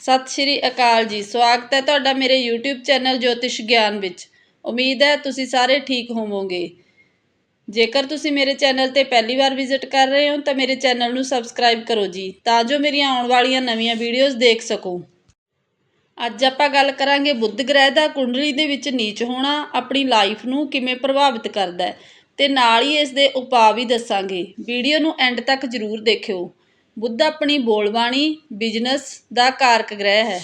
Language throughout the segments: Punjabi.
ਸਤਿ ਸ਼੍ਰੀ ਅਕਾਲ ਜੀ, ਸਵਾਗਤ ਹੈ ਤੁਹਾਡਾ ਮੇਰੇ YouTube ਚੈਨਲ ਜੋਤਿਸ਼ ਗਿਆਨ ਵਿੱਚ। ਉਮੀਦ ਹੈ ਤੁਸੀਂ ਸਾਰੇ ਠੀਕ ਹੋਵੋਗੇ। ਜੇਕਰ ਤੁਸੀਂ ਮੇਰੇ ਚੈਨਲ ਤੇ ਪਹਿਲੀ ਵਾਰ ਵਿਜ਼ਿਟ ਕਰ ਰਹੇ ਹੋ, ਤਾਂ ਮੇਰੇ ਚੈਨਲ ਨੂੰ ਸਬਸਕ੍ਰਾਈਬ ਕਰੋ ਜੀ, ਤਾਂ ਜੋ ਮੇਰੀਆਂ ਆਉਣ ਵਾਲੀਆਂ ਨਵੀਆਂ ਵੀਡੀਓਜ਼ ਦੇਖ ਸਕੋ। ਅੱਜ ਆਪਾਂ ਗੱਲ ਕਰਾਂਗੇ ਬੁੱਧ ਗ੍ਰਹਿ ਦਾ ਕੁੰਡਲੀ ਦੇ ਵਿੱਚ ਨੀਚ ਹੋਣਾ, ਆਪਣੀ ਲਾਈਫ ਨੂੰ ਕਿਵੇਂ ਪ੍ਰਭਾਵਿਤ ਕਰਦਾ ਹੈ, ਤੇ ਨਾਲ ਹੀ ਇਸ ਦੇ ਉਪਾਅ ਵੀ ਦੱਸਾਂਗੇ। ਵੀਡੀਓ ਨੂੰ ਐਂਡ ਤੱਕ ਜ਼ਰੂਰ ਦੇਖਿਓ। ਬੁੱਧ ਆਪਣੀ ਬੋਲਬਾਣੀ ਬਿਜ਼ਨਸ ਦਾ ਕਾਰਕ ਗ੍ਰਹਿ ਹੈ।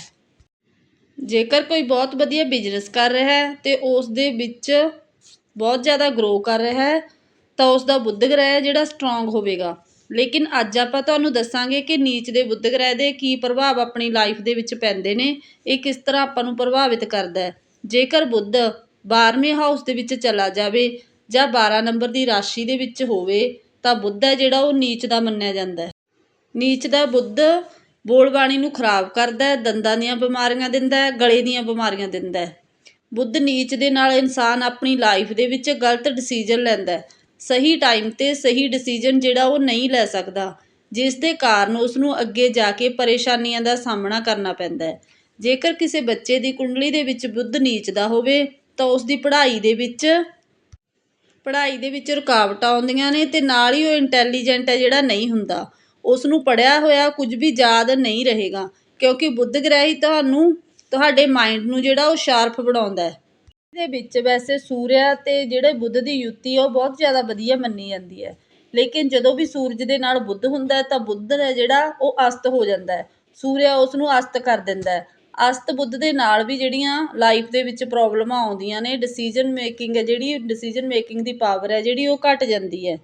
ਜੇਕਰ ਕੋਈ ਬਹੁਤ ਵਧੀਆ ਬਿਜ਼ਨਸ ਕਰ ਰਿਹਾ ਹੈ ਤੇ ਉਸ ਦੇ ਵਿੱਚ ਬਹੁਤ ਜ਼ਿਆਦਾ ਗਰੋ ਕਰ ਰਿਹਾ ਹੈ, ਤਾਂ ਉਸ ਦਾ ਬੁੱਧ ਗ੍ਰਹਿ ਜਿਹੜਾ ਸਟਰੋਂਗ ਹੋਵੇਗਾ। ਲੇਕਿਨ ਅੱਜ ਆਪਾਂ ਤੁਹਾਨੂੰ ਦੱਸਾਂਗੇ ਕਿ ਨੀਚ ਦੇ ਬੁੱਧ ਗ੍ਰਹਿ ਦੇ ਕੀ ਪ੍ਰਭਾਵ ਆਪਣੀ ਲਾਈਫ ਦੇ ਵਿੱਚ ਪੈਂਦੇ ਨੇ, ਇਹ ਕਿਸ ਤਰ੍ਹਾਂ ਆਪਾਂ ਨੂੰ ਪ੍ਰਭਾਵਿਤ ਕਰਦਾ ਹੈ। ਜੇਕਰ ਬੁੱਧ 12ਵੇਂ ਹਾਊਸ ਦੇ ਵਿੱਚ ਚਲਾ ਜਾਵੇ ਜਾਂ 12 ਨੰਬਰ ਦੀ ਰਾਸ਼ੀ ਦੇ ਵਿੱਚ ਹੋਵੇ, ਤਾਂ ਬੁੱਧ ਹੈ ਜਿਹੜਾ ਉਹ ਨੀਚ ਦਾ ਮੰਨਿਆ ਜਾਂਦਾ ਹੈ। ਨੀਚ ਦਾ ਬੁੱਧ ਬੋਲਬਾਣੀ ਨੂੰ ਖਰਾਬ ਕਰਦਾ ਹੈ, ਦੰਦਾਂ ਦੀਆਂ ਬਿਮਾਰੀਆਂ ਦਿੰਦਾ ਹੈ, ਗਲੇ ਦੀਆਂ ਬਿਮਾਰੀਆਂ ਦਿੰਦਾ ਹੈ। ਬੁੱਧ ਨੀਚ ਦੇ ਨਾਲ ਇਨਸਾਨ ਆਪਣੀ ਲਾਈਫ ਦੇ ਵਿੱਚ ਗਲਤ ਡਿਸੀਜਨ ਲੈਂਦਾ ਹੈ। ਸਹੀ ਟਾਈਮ ਤੇ ਸਹੀ ਡਿਸੀਜਨ ਜਿਹੜਾ ਉਹ ਨਹੀਂ ਲੈ ਸਕਦਾ, ਜਿਸ ਦੇ ਕਾਰਨ ਉਸ ਨੂੰ ਅੱਗੇ ਜਾ ਕੇ ਪਰੇਸ਼ਾਨੀਆਂ ਦਾ ਸਾਹਮਣਾ ਕਰਨਾ ਪੈਂਦਾ ਹੈ। ਜੇਕਰ ਕਿਸੇ ਬੱਚੇ ਦੀ ਕੁੰਡਲੀ ਦੇ ਵਿੱਚ ਬੁੱਧ ਨੀਚ ਦਾ ਹੋਵੇ, ਤਾਂ ਉਸ ਦੀ ਪੜ੍ਹਾਈ ਦੇ ਵਿੱਚ ਪੜ੍ਹਾਈ ਦੇ ਵਿੱਚ ਰੁਕਾਵਟਾਂ ਆਉਂਦੀਆਂ ਨੇ ਤੇ ਨਾਲ ਹੀ ਉਹ ਇੰਟੈਲੀਜੈਂਟ ਹੈ ਜਿਹੜਾ ਨਹੀਂ ਹੁੰਦਾ। ਉਸ ਨੂੰ ਪੜਿਆ ਹੋਇਆ ਕੁਝ ਵੀ ਯਾਦ ਨਹੀਂ ਰਹੇਗਾ, ਕਿਉਂਕਿ ਬੁੱਧ ਗ੍ਰਹਿ ਹੀ ਤੁਹਾਨੂੰ ਤੁਹਾਡੇ ਮਾਇੰਡ ਨੂੰ ਜਿਹੜਾ ਉਹ ਸ਼ਾਰਪ ਬਣਾਉਂਦਾ ਦੇ ਵਿੱਚ ਵੈਸੇ ਸੂਰਿਆ ਤੇ ਜਿਹੜੇ ਬੁੱਧ ਦੀ ਯੁੱਤੀ ਉਹ ਬਹੁਤ ਜ਼ਿਆਦਾ ਵਧੀਆ ਮੰਨੀ ਜਾਂਦੀ ਹੈ। ਲੇਕਿਨ ਜਦੋਂ ਵੀ ਸੂਰਜ ਦੇ ਨਾਲ ਬੁੱਧ ਹੁੰਦਾ ਤਾਂ ਬੁੱਧ ਹੈ ਜਿਹੜਾ ਉਹ ਅਸਤ ਹੋ ਜਾਂਦਾ ਹੈ। ਸੂਰਿਆ ਉਸ ਨੂੰ ਅਸਤ ਕਰ ਦਿੰਦਾ ਹੈ। ਅਸਤ ਬੁੱਧ ਦੇ ਨਾਲ ਵੀ ਜਿਹੜੀਆਂ ਲਾਈਫ ਦੇ ਵਿੱਚ ਪ੍ਰੋਬਲਮਾਂ ਆਉਂਦੀਆਂ ਨੇ ਡਿਸੀਜਨ ਮੇਕਿੰਗ ਹੈ, ਜਿਹੜੀ ਡਿਸੀਜਨ ਮੇਕਿੰਗ ਦੀ ਪਾਵਰ ਹੈ, ਜਿਹੜੀ ਉਹ ਘਟ ਜਾਂਦੀ ਹੈ।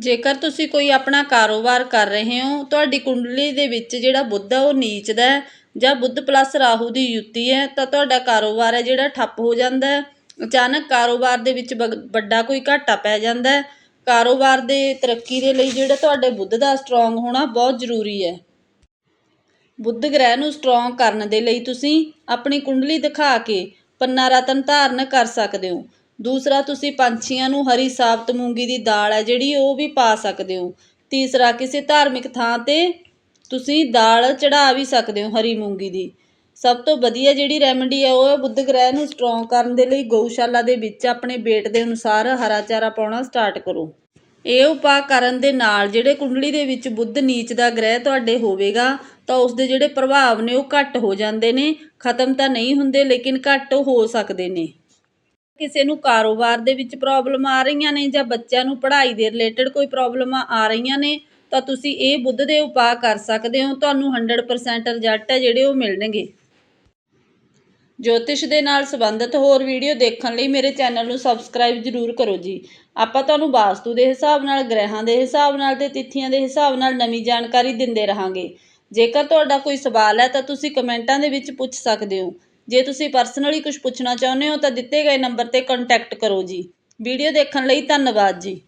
ਜੇਕਰ ਤੁਸੀਂ ਕੋਈ ਆਪਣਾ ਕਾਰੋਬਾਰ ਕਰ ਰਹੇ ਹੋ, ਤੁਹਾਡੀ ਕੁੰਡਲੀ ਦੇ ਵਿੱਚ ਜਿਹੜਾ ਬੁੱਧ ਹੈ ਉਹ ਨੀਚਦਾ ਹੈ। ਜਾਂ ਬੁੱਧ ਪਲੱਸ ਰਾਹੂ ਦੀ ਯੁੱਤੀ ਹੈ, ਤਾਂ ਤੁਹਾਡਾ ਕਾਰੋਬਾਰ ਹੈ ਜਿਹੜਾ ਠੱਪ ਹੋ ਜਾਂਦਾ ਹੈ। ਅਚਾਨਕ ਕਾਰੋਬਾਰ ਦੇ ਵਿੱਚ ਵੱਡਾ ਕੋਈ ਘਾਟਾ ਪੈ ਜਾਂਦਾ ਹੈ। ਕਾਰੋਬਾਰ ਦੇ ਤਰੱਕੀ ਦੇ ਲਈ ਜਿਹੜਾ ਤੁਹਾਡੇ ਬੁੱਧ ਦਾ ਸਟਰੋਂਗ ਹੋਣਾ ਬਹੁਤ ਜ਼ਰੂਰੀ ਹੈ। ਬੁੱਧ ਗ੍ਰਹਿ ਨੂੰ ਸਟਰੋਂਗ ਕਰਨ ਦੇ ਲਈ ਤੁਸੀਂ ਆਪਣੀ ਕੁੰਡਲੀ ਦਿਖਾ ਕੇ ਪੰਨਾ ਰਤਨ ਧਾਰਨ ਕਰ ਸਕਦੇ ਹੋ। ਦੂਸਰਾ, ਤੁਸੀਂ ਪੰਛੀਆਂ ਨੂੰ ਹਰੀ ਸਾਬਤ ਮੂੰਗੀ ਦੀ ਦਾਲ ਹੈ, ਜਿਹੜੀ ਉਹ ਵੀ ਪਾ ਸਕਦੇ ਹੋ। ਤੀਸਰਾ, ਕਿਸੇ ਧਾਰਮਿਕ ਥਾਂ ਤੇ ਤੁਸੀਂ ਦਾਲ ਚੜਾ ਵੀ ਸਕਦੇ ਹੋ ਹਰੀ ਮੂੰਗੀ ਦੀ। ਸਭ ਤੋਂ ਵਧੀਆ ਜਿਹੜੀ ਰੈਮਡੀ ਹੈ, ਉਹ ਹੈ ਬੁੱਧ ਗ੍ਰਹਿ ਨੂੰ ਸਟਰੋਂਗ ਕਰਨ ਦੇ ਲਈ ਗਊਸ਼ਾਲਾ ਦੇ ਵਿੱਚ ਆਪਣੇ weight ਦੇ ਅਨੁਸਾਰ ਹਰਾ ਚਾਰਾ ਪਾਉਣਾ ਸਟਾਰਟ ਕਰੋ। ਇਹ ਉਪਾਅ ਕਰਨ ਦੇ ਨਾਲ ਜਿਹੜੇ ਕੁੰਡਲੀ ਦੇ ਵਿੱਚ ਬੁੱਧ ਨੀਚ ਦਾ ਗ੍ਰਹਿ ਤੁਹਾਡੇ ਹੋਵੇਗਾ, ਤਾਂ ਉਸ ਦੇ ਜਿਹੜੇ ਪ੍ਰਭਾਵ ਨੇ ਉਹ ਘੱਟ ਹੋ ਜਾਂਦੇ ਨੇ। ਖਤਮ ਤਾਂ ਨਹੀਂ ਹੁੰਦੇ, ਲੇਕਿਨ ਘੱਟ ਹੋ ਸਕਦੇ ਨੇ। ਕਿਸੇ ਨੂੰ ਕਾਰੋਬਾਰ ਦੇ ਵਿੱਚ ਪ੍ਰੋਬਲਮ ਆ ਰਹੀਆਂ ਨੇ ਜਾਂ ਬੱਚਿਆਂ ਨੂੰ ਪੜ੍ਹਾਈ ਦੇ ਰਿਲੇਟਡ ਕੋਈ ਪ੍ਰੋਬਲਮਾਂ ਆ ਰਹੀਆਂ ਨੇ, ਤਾਂ ਤੁਸੀਂ ਇਹ ਬੁੱਧ ਦੇ ਉਪਾਅ ਕਰ ਸਕਦੇ ਹੋ। ਤੁਹਾਨੂੰ 100% ਰਿਜ਼ਲਟ ਹੈ ਜਿਹੜੇ ਉਹ ਮਿਲਣਗੇ। ਜੋਤਿਸ਼ ਦੇ ਨਾਲ ਸੰਬੰਧਿਤ ਹੋਰ ਵੀਡੀਓ ਦੇਖਣ ਲਈ ਮੇਰੇ ਚੈਨਲ ਨੂੰ ਸਬਸਕ੍ਰਾਈਬ ਜ਼ਰੂਰ ਕਰੋ ਜੀ। ਆਪਾਂ ਤੁਹਾਨੂੰ ਵਾਸਤੂ ਦੇ ਹਿਸਾਬ ਨਾਲ, ਗ੍ਰਹਿਾਂ ਦੇ ਹਿਸਾਬ ਨਾਲ ਤੇ ਤਿਥੀਆਂ ਦੇ ਹਿਸਾਬ ਨਾਲ ਨਵੀਂ ਜਾਣਕਾਰੀ ਦਿੰਦੇ ਰਹਾਂਗੇ। ਜੇਕਰ ਤੁਹਾਡਾ ਕੋਈ ਸਵਾਲ ਹੈ ਤਾਂ ਤੁਸੀਂ ਕਮੈਂਟਾਂ ਦੇ ਵਿੱਚ ਪੁੱਛ ਸਕਦੇ ਹੋ। ਜੇ ਤੁਸੀਂ ਪਰਸਨਲੀ ਕੁਝ ਪੁੱਛਣਾ ਚਾਹੁੰਦੇ ਹੋ ਤਾਂ ਦਿੱਤੇ ਗਏ ਨੰਬਰ ਤੇ ਕੰਟੈਕਟ ਕਰੋ ਜੀ। ਵੀਡੀਓ ਦੇਖਣ ਲਈ ਧੰਨਵਾਦ ਜੀ।